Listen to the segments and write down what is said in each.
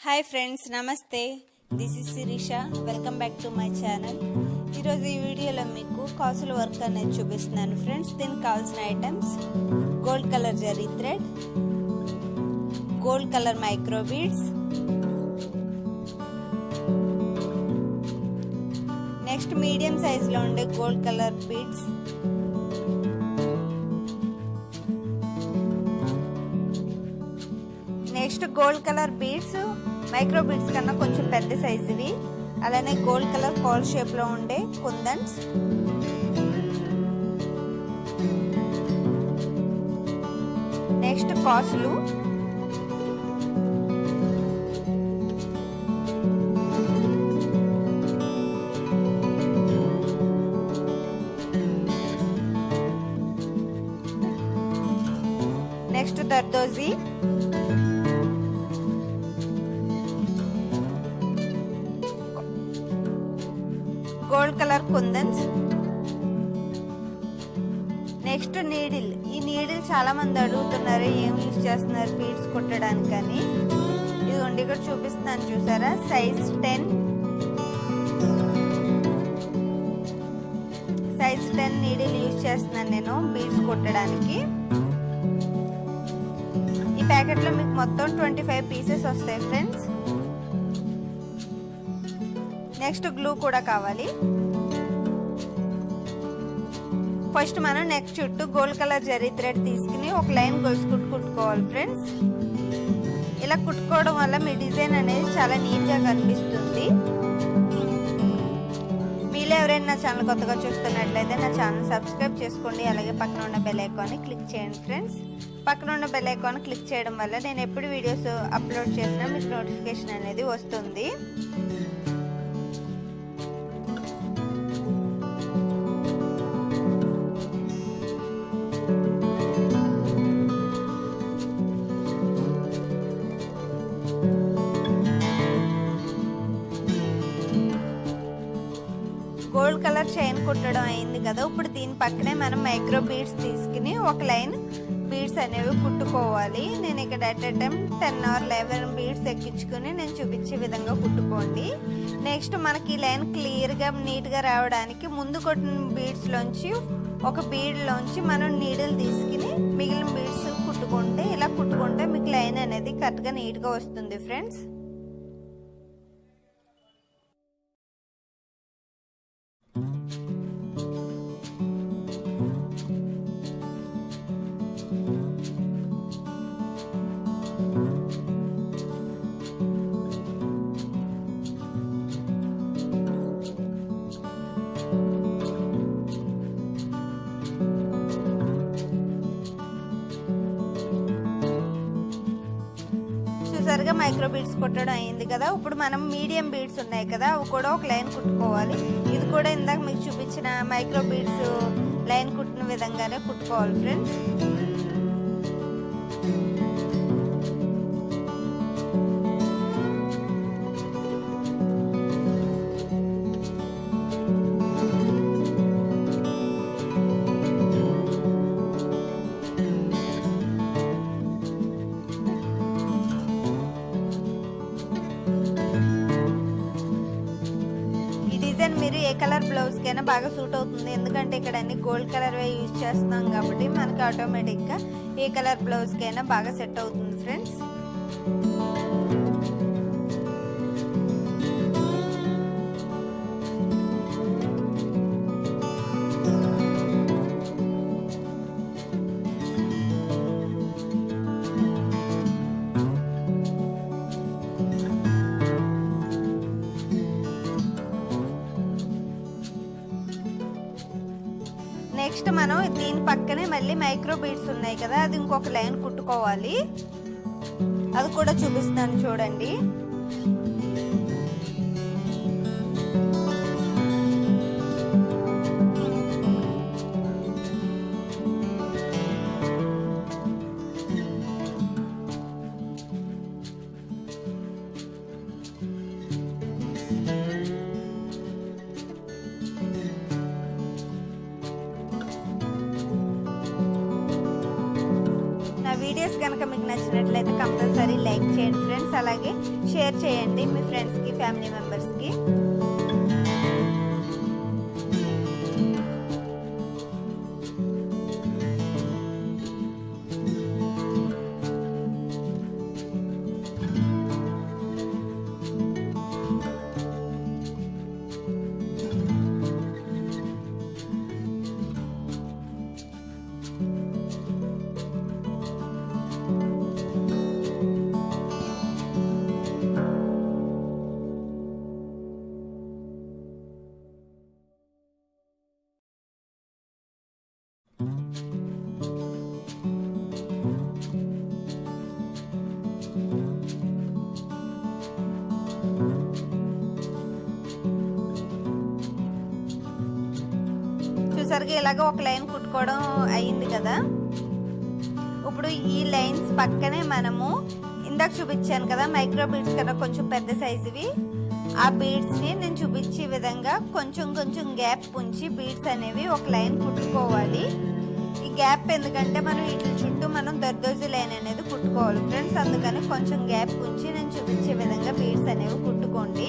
Hi friends నమస్తే. This is Sirisha welcome back to my channel ఈరోజు ఈ వీడియోలో మీకు కాసుల వర్క్ అనేది చూపిస్తున్నాను ఫ్రెండ్స్ దీనికి కావాల్సిన items gold colour zari thread gold colour micro beads next medium సైజులో ఉండే gold colour beads next gold colour beads micro beads కన్నా కొంచెం పెద్ద సైజువి. అలానే గోల్డ్ కలర్ కాల్ షేప్లో ఉండే కుందన్స్. నెక్స్ట్ కాసులు. యూజ్ చేస్తున్నారు బీడ్స్ కుట్టడానికని ఇదిగోండి ఇక్కడ చూపిస్తున్నాను చూసారా? Size ten size ten needle use చేస్తున్నాను నేను బీడ్స్ కుట్టడానికి. ఈ ప్యాకెట్లో మీకు మొత్తం ట్వంటీ ఫైవ్ పీసెస్ వస్తాయి ఫ్రెండ్స్ నెక్స్ట్ గ్లూ కూడా కావాలి. ఫస్ట్ మనం నెక్ చుట్టూ గోల్డ్ కలర్ జరీ థ్రెడ్ తీసుకుని ఒక లైన్ గొలుసు కుట్టు కుట్టుకోవాలి ఫ్రెండ్స్. ఇలా కుట్టుకోవడం వల్ల మీ డిజైన్ అనేది చాలా నీట్గా కనిపిస్తుంది. మీలో ఎవరైనా నా ఛానల్ కొత్తగా చూస్తున్నట్లయితే నా ఛానల్ సబ్స్క్రైబ్ చేసుకోండి. అలాగే పక్కన ఉన్న బెల్ ఐకాన్ని క్లిక్ చేయండి ఫ్రెండ్స్. పక్కన ఉన్న బెల్ ఐకాన్ క్లిక్ చేయడం వల్ల నేను ఎప్పుడు వీడియోస్ అప్లోడ్ చేసినా మీకు నోటిఫికేషన్ అనేది వస్తుంది. కుట్టడం అయింది కదా. ఇప్పుడు దీని పక్కనే మనం మైక్రో బీడ్స్ తీసుకుని ఒక లైన్ బీడ్స్ అనేవి కుట్టుకోవాలి. నేను ఇక్కడ at a time ten or eleven beads ఎక్కించుకుని నేను చూపించే విధంగా కుట్టుకోండి. నెక్స్ట్ మనకి ఈ లైన్ క్లియర్గా నీట్గా రావడానికి ముందు కొట్టిన బీడ్స్లోంచి ఒక బీడ్లోంచి మనం నీడిల్ తీసుకుని మిగిలిన బీడ్స్ కుట్టుకుంటే ఇలా కుట్టుకుంటే మీకు లైన్ అనేది కరెక్ట్గా నీట్గా వస్తుంది ఫ్రెండ్స్. కుట్టడం అయింది కదా. ఇప్పుడు మనం మీడియం బీడ్స్ ఉన్నాయి కదా అవి కూడా ఒక లైన్ కుట్టుకోవాలి. ఇది కూడా ఇందాక మీకు చూపించిన మైక్రో బీడ్స్ లైన్ కుట్టిన విధంగానే కుట్టుకోవాలి ఫ్రెండ్స్. బ్లౌజ్ కైనా బాగా సూట్ అవుతుంది. ఎందుకంటే ఇక్కడ అన్ని గోల్డ్ కలర్ వే యూజ్ చేస్తున్నాం కాబట్టి మనకి ఆటోమేటిక్గా ఏ కలర్ బ్లౌజ్ కైనా బాగా సెట్ అవుతుంది ఫ్రెండ్స్. మనం దీని పక్కనే మళ్ళీ మైక్రో బీడ్స్ ఉన్నాయి కదా అది ఇంకొక లైన్ కుట్టుకోవాలి. అది కూడా చూపిస్తాను చూడండి. కనుక మీకు నచ్చినట్లయితే కంపల్సరీ లైక్ చేయండి. ఫ్రెండ్స్ అలాగే షేర్ చేయండి మీ ఫ్రెండ్స్కి ఫ్యామిలీ మెంబర్స్కి. ఇలాగ ఒక లైన్ కుట్టుకోవడం అయ్యింది కదా. ఇప్పుడు ఈ లైన్స్ పక్కనే మనము ఇందాక చూపించాను కదా మైక్రో బీడ్స్ కదా కొంచెం పెద్ద సైజువి ఆ బీడ్స్ని నేను చూపించే విధంగా కొంచెం కొంచెం గ్యాప్ ఉంచి బీడ్స్ అనేవి ఒక లైన్ కుట్టుకోవాలి. ఈ గ్యాప్ ఎందుకంటే మనం వీటి చుట్టూ మనం దర్దోజి లైన్ అనేది కుట్టుకోవాలి. ఫ్రెండ్స్ అందుకని కొంచెం గ్యాప్ ఉంచి నేను చూపించే విధంగా బీడ్స్ అనేవి కుట్టుకోండి.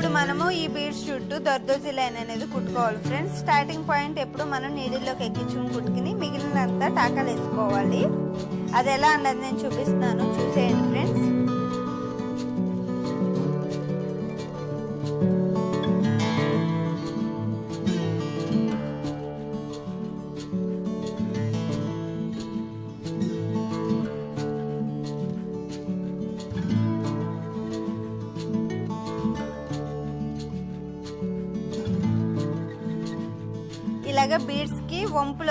ఇప్పుడు మనము ఈ బీడ్స్ చుట్టూ దర్దోజీ లైన్ అనేది కుట్టుకోవాలి ఫ్రెండ్స్. స్టార్టింగ్ పాయింట్ ఎప్పుడు మనం నీడిల్లోకి ఎక్కించుకుని కుట్టుకుని మిగిలినంతా టాకాలు వేసుకోవాలి. అది ఎలా అన్నది నేను చూపిస్తున్నాను. చూసేయండి ఫ్రెండ్స్.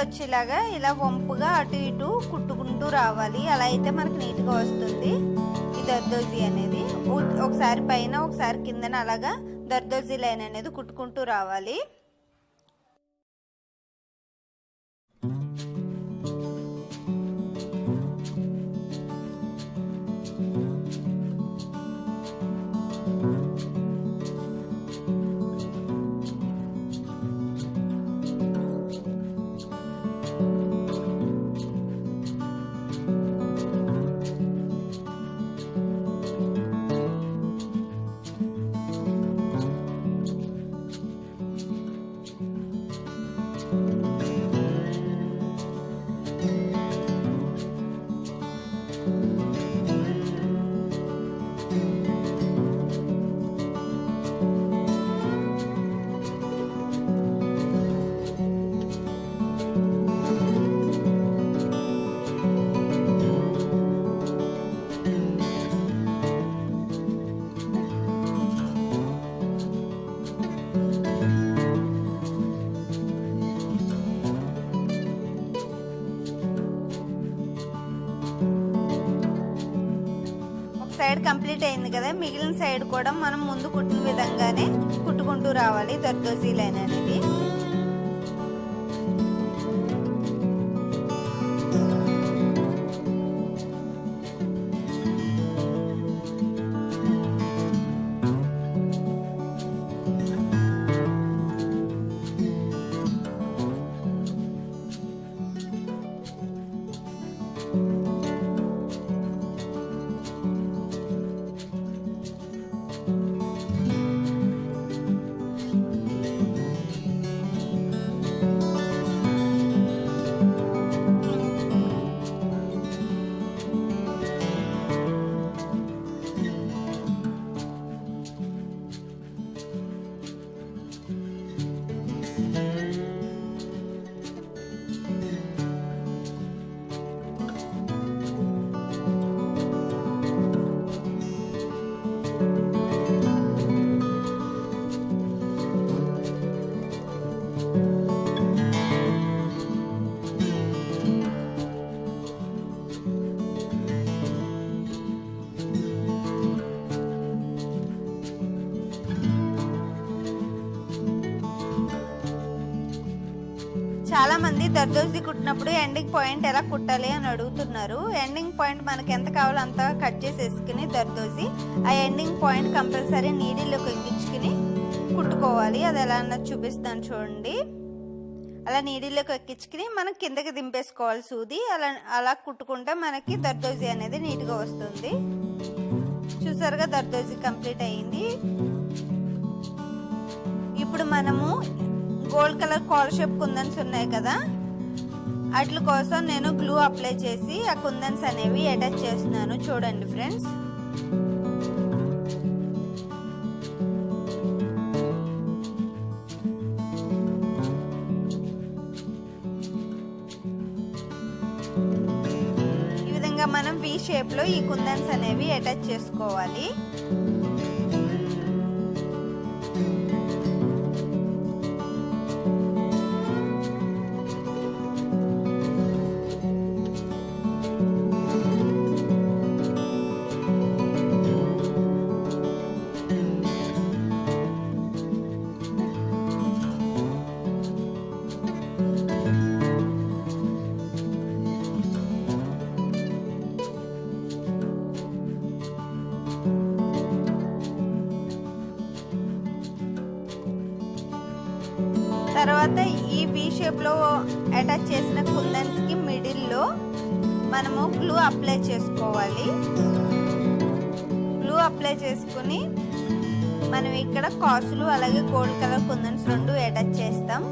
వచ్చేలాగా ఇలా వంపుగా అటు ఇటు కుట్టుకుంటూ రావాలి. అలా అయితే మనకు నీట్గా వస్తుంది. ఈ దర్దోజీ అనేది. ఒకసారి పైన ఒకసారి కిందన అలాగా దర్దోజీ లైన్ అనేది కుట్టుకుంటూ రావాలి. కంప్లీట్ అయింది కదా మిగిలిన సైడ్ కూడా మనం ముందు కుట్టిన విధంగానే కుట్టుకుంటూ రావాలి దర్దోజీ లైన్ అనేది. మంది దర్దోజీ కుట్టినప్పుడు ఎండింగ్ పాయింట్ ఎలా కుట్టాలి అని అడుగుతున్నారు. ఎండింగ్ పాయింట్ మనకి ఎంత కావాలో అంత కట్ చేసేసుకుని దర్దోజీ ఆ ఎండింగ్ పాయింట్ కంపల్సరీ నీడిలోకి ఎక్కించుకుని కుట్టుకోవాలి. అది ఎలా అన్నది చూపిస్తాను చూడండి. అలా నీడిలోకి ఎక్కించుకుని మనం కిందకి దింపేసుకోవాలి సూది. అలా అలా కుట్టుకుంటే మనకి దర్దోజీ అనేది నీట్గా వస్తుంది. చూసారుగా దర్దోజీ కంప్లీట్ అయ్యింది ఇప్పుడు మనము గోల్డ్ కలర్ కాల్ షేప్ కుందన్స్ ఉన్నాయి కదా అట్ల కోసం నేను గ్లూ అప్లై చేసి ఆ కుందన్స్ అనేవి అటాచ్ చేస్తున్నాను. చూడండి ఫ్రెండ్స్. ఈ విధంగా మనం వి షేప్లో ఈ కుందన్స్ అనేవి అటాచ్ చేసుకోవాలి. తర్వాత ఈ వి షేప్లో అటాచ్ చేసిన కుందన్స్కి మిడిల్లో మనము గ్లూ అప్లై చేసుకోవాలి. గ్లూ అప్లై చేసుకుని మనం ఇక్కడ కాసులు అలాగే గోల్డ్ కలర్ కుందన్స్ రెండు అటాచ్ చేస్తాం.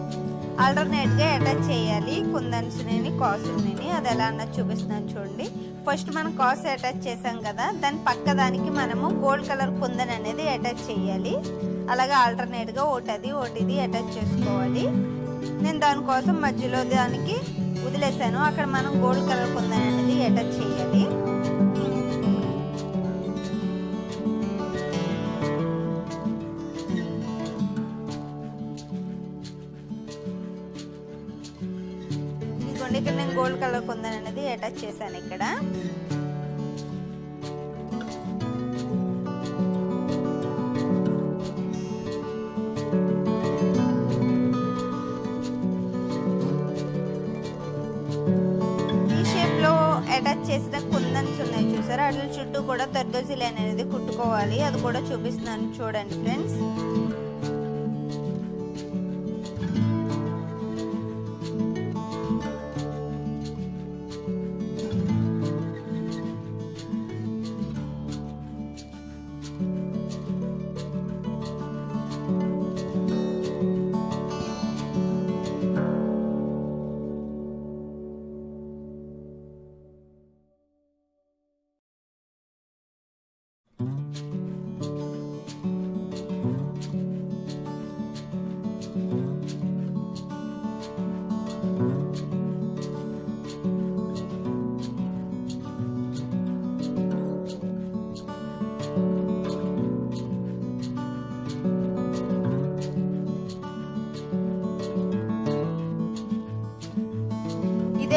ఆల్టర్నేట్గా అటాచ్ చేయాలి. కుందన్స్ని కాసులని అది ఎలా అన్నది చూపిస్తున్నాను చూడండి. ఫస్ట్ మనం కాసు అటాచ్ చేసాం కదా. దాని పక్క దానికి మనము గోల్డ్ కలర్ కుందన్ అనేది అటాచ్ చేయాలి. అలాగే ఆల్టర్నేట్గా ఒకటి ఒకటిది అటాచ్ చేసుకోవాలి. నేను దానికోసం మధ్యలో దానికి వదిలేసాను. అక్కడ మనం గోల్డ్ కలర్ కుందన్ అటాచ్ చేయాలి. ఇదిగోండి ఇక్కడ నేను గోల్డ్ కలర్ కుందన్ అటాచ్ చేశాను ఇక్కడ. కూడా దర్దోజీలు అనేది కుట్టుకోవాలి. అది కూడా చూపిస్తున్నాను చూడండి ఫ్రెండ్స్.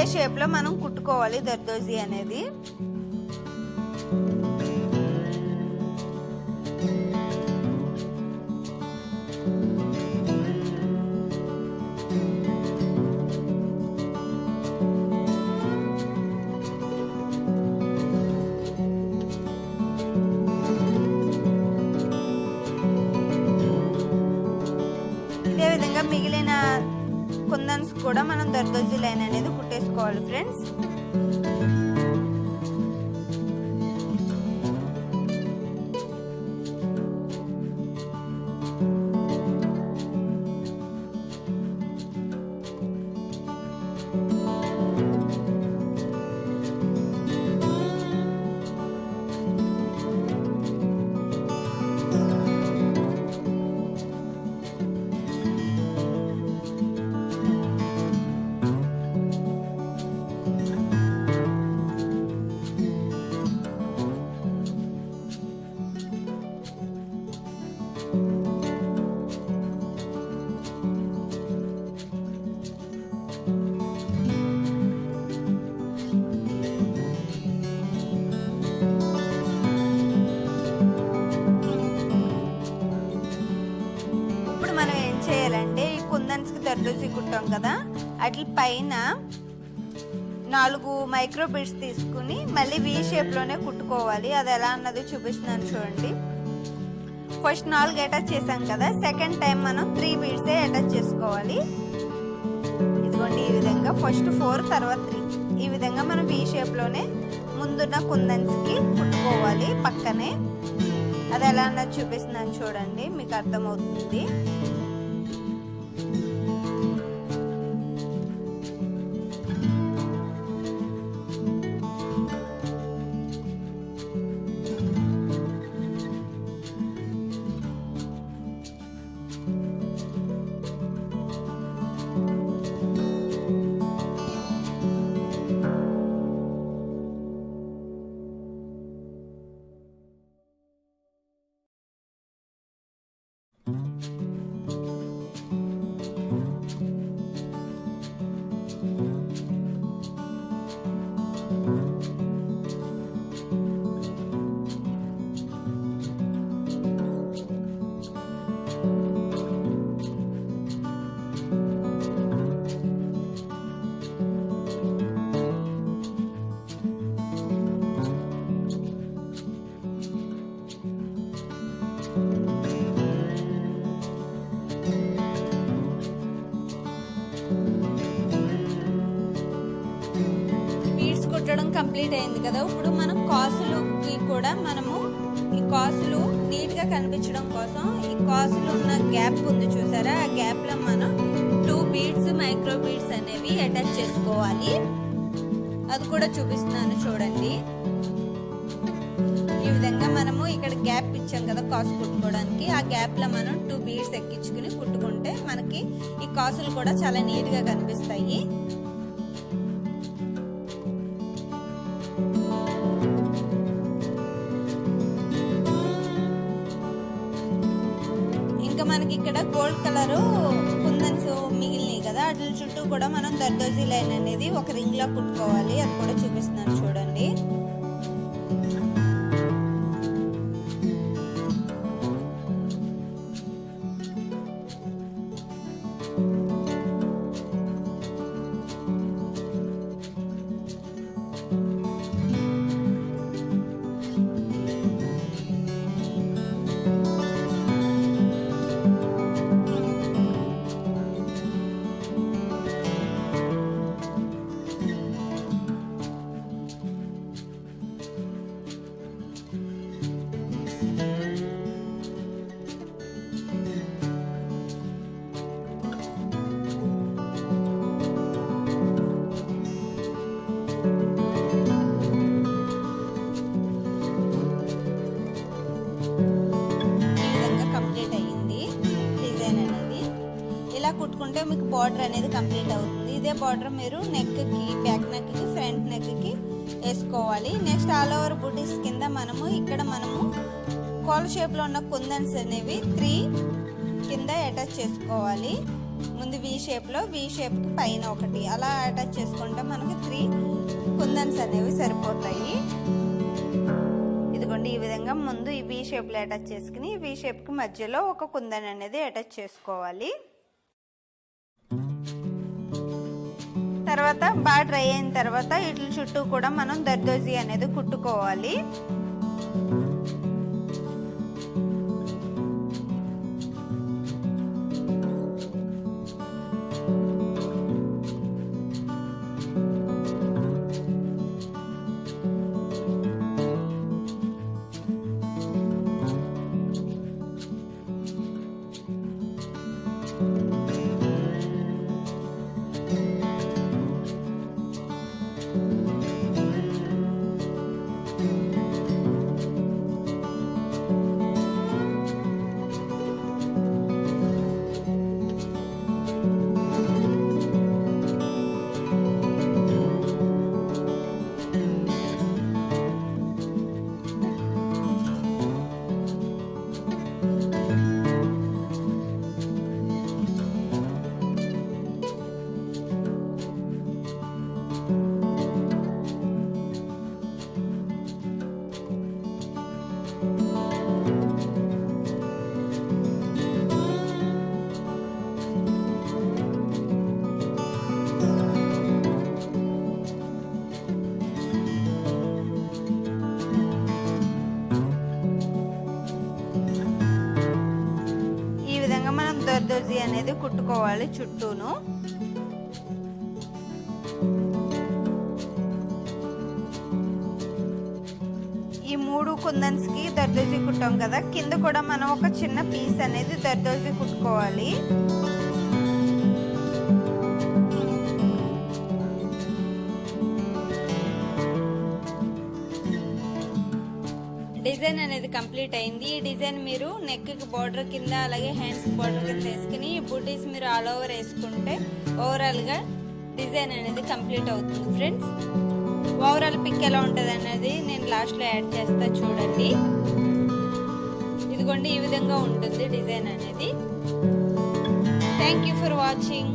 ఇదే షేప్లో మనం కుట్టుకోవాలి దర్దోజీ అనేది. విధంగా మిగిలిన కుందన్స్ కూడా మనం దర్దోజీ లైన్ అనేది కుట్టేసుకోవాలి మంత్స్కి ఇప్పుడు కుట్టాం కదా అట్ల పైన నాలుగు మైక్రో బిట్స్ తీసుకుని మళ్ళీ వీ షేప్లోనే కుట్టుకోవాలి. అది ఎలా అన్నది చూపిస్తున్నాను చూడండి. ఫస్ట్ నాలుగు అటాచ్ చేసాం కదా సెకండ్ టైం మనం త్రీ బీడ్సే అటాచ్ చేసుకోవాలి. ఇదిగోండి ఈ విధంగా ఫస్ట్ ఫోర్ తర్వాత త్రీ ఈ విధంగా మనం వీ షేప్లోనే ముందున్న కుందన్స్కి కుట్టుకోవాలి పక్కనే. అది ఎలా అన్నది చూపిస్తున్నాను చూడండి మీకు అర్థమవుతుంది. కంప్లీట్ అయింది కదా. ఇప్పుడు మనం కాసులుకి కూడా మనము ఈ కాసులు నీట్గా కనిపించడం కోసం ఈ కాసులు ఉన్న గ్యాప్ ఉంది చూసారా? ఆ గ్యాప్లో మనం టూ బీడ్స్ మైక్రో బీడ్స్ అనేవి అటాచ్ చేసుకోవాలి. అది కూడా చూపిస్తున్నాను చూడండి. ఈ విధంగా మనము ఇక్కడ గ్యాప్ ఇచ్చాం కదా కాసు కుట్టుకోవడానికి. ఆ గ్యాప్లో మనం టూ బీడ్స్ ఎక్కించుకుని కుట్టుకుంటే మనకి ఈ కాసులు కూడా చాలా నీట్గా కనిపిస్తాయి. మిగిలినాయి చుట్టూ కూడా మనం దర్దోజీ లైన్ అనేది ఒక రింగ్లో కుట్టుకోవాలి. అది కూడా చూపిస్తున్నాను చూడండి. బార్డర్ అనేది కంప్లీట్ అవుతుంది. ఇదే బార్డర్ మీరు నెక్కి బ్యాక్ నెక్కి ఫ్రంట్ నెక్కి వేసుకోవాలి. నెక్స్ట్ ఆల్ ఓవర్ బుటీస్ కింద మనము ఇక్కడ మనము కోల్ షేప్లో ఉన్న కుందన్స్ అనేవి త్రీ కింద అటాచ్ చేసుకోవాలి. ముందు వి షేప్లో వి షేప్కి పైన ఒకటి. అలా అటాచ్ చేసుకుంటే మనకి త్రీ కుందన్స్ అనేవి సరిపోతాయి. ఇదిగోండి ఈ విధంగా ముందు ఈ వి షేప్లో అటాచ్ చేసుకుని వి షేప్కి మధ్యలో ఒక కుందన్ అనేది అటాచ్ చేసుకోవాలి. తర్వాత బాగా డ్రై అయిన తర్వాత వీటి చుట్టూ కూడా మనం దర్దోజీ అనేది కుట్టుకోవాలి. అనేది కుట్టుకోవాలి చుట్టూను. ఈ మూడు కుందన్స్కి దర్దోజీ కుట్టాం కదా కింద కూడా మనం ఒక చిన్న పీస్ అనేది దర్దోజీ కుట్టుకోవాలి. డిజైన్ అనేది కంప్లీట్ అయింది. ఈ డిజైన్ మీరు నెక్కి బార్డర్ కింద అలాగే హ్యాండ్స్ బార్డర్ కింద వేసుకుని ఈ బూటీస్ మీరు ఆల్ ఓవర్ వేసుకుంటే ఓవరాల్గా డిజైన్ అనేది కంప్లీట్ అవుతుంది ఫ్రెండ్స్. ఓవరాల్ పిక్ ఎలా ఉంటుంది అనేది నేను లాస్ట్లో యాడ్ చేస్తా చూడండి. ఇదిగోండి ఈ విధంగా ఉంటుంది డిజైన్ అనేది. Thank you for watching